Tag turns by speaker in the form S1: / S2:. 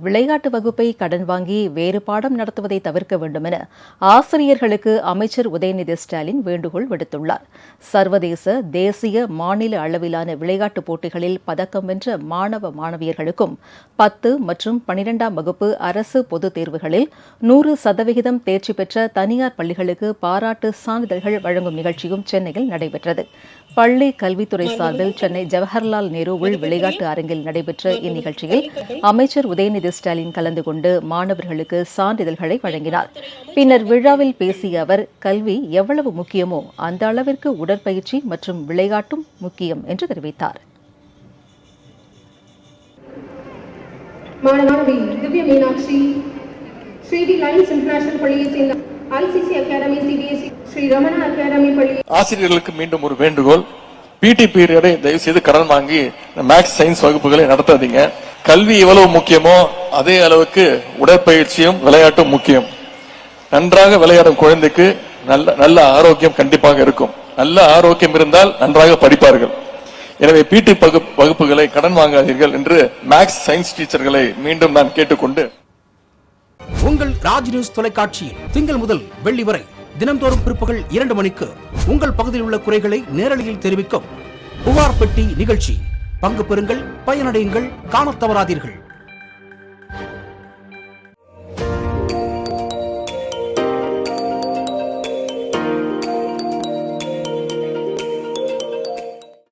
S1: விளையாட்டு வகுப்பை கடன் வாங்கி வேறு பாடம் நடத்துவதை தவிர்க்க வேண்டும் என ஆசிரியர்களுக்கு அமைச்சர் உதயநிதி ஸ்டாலின் வேண்டுகோள் விடுத்துள்ளார். சர்வதேச தேசிய மாநில அளவிலான விளையாட்டுப் போட்டிகளில் பதக்கம் வென்ற மாணவ மாணவியர்களுக்கும் பத்து மற்றும் பனிரெண்டாம் வகுப்பு அரசு பொதுத் தேர்வுகளில் நூறு சதவிகிதம் தேர்ச்சி பெற்ற தனியார் பள்ளிகளுக்கு பாராட்டு சான்றிதழ்கள் வழங்கும் நிகழ்ச்சியும் சென்னையில் நடைபெற்றது. பள்ளி கல்வித்துறை சார்பில் சென்னை ஜவஹர்லால் நேரு உள் விளையாட்டு அரங்கில் நடைபெற்ற இந்நிகழ்ச்சியில் அமைச்சர் உதயநிதி ஸ்டாலின் கலந்து கொண்டு மாணவர்களுக்கு சான்றிதழ்களை வழங்கினார். பின்னர் விழாவில் பேசிய அவர் கல்வி எவ்வளவு முக்கியமோ அந்த அளவிற்கு உடற்பயிற்சி மற்றும் விளையாட்டும் முக்கியம் என்று தெரிவித்தார்.
S2: மாணவி திவ்ய மீனாட்சி ஸ்ரீடி லைன்ஸ் இன்டர்நேஷனல் பள்ளியை சேர்ந்த ICC academy CBSE Sri Ramana academy பள்ளி.
S3: ஆசிரியர்களுக்கு மீண்டும் ஒரு வேண்டுகோள். பிடி பீரியடை தயவு செய்து கடன் வாங்கி மேக்ஸ் சயின்ஸ் வகுப்புகளை நடத்தாதீங்க. கல்வி எவ்வளவு முக்கியமோ அதே அளவுக்கு உடற்பயிற்சியும் விளையாட்டும் முக்கியம். நன்றாக விளையாடும் குழந்தைக்கு நல்ல நல்ல ஆரோக்கியம் கண்டிப்பாக இருக்கும். நல்ல ஆரோக்கியம் இருந்தால் நன்றாக படிப்பார்கள். எனவே பிடி வகுப்புகளை கடன் வாங்காதீர்கள் என்று மேக்ஸ் சயின்ஸ் டீச்சர்களை மீண்டும் நான் கேட்டுக்கொண்டு
S4: உங்கள் ராஜ் நியூஸ் தொலைக்காட்சியில் திங்கள் முதல் வெள்ளி வரை தினம்தோறும் பிற்பகல் இரண்டு மணிக்கு உங்கள் பகுதியில் உள்ள குறைகளை நேரலையில் தெரிவிக்கும் புகார் பெட்டி நிகழ்ச்சி. பங்கு பெறுங்கள் பயனடையுங்கள் காணத் தவறாதீர்கள்.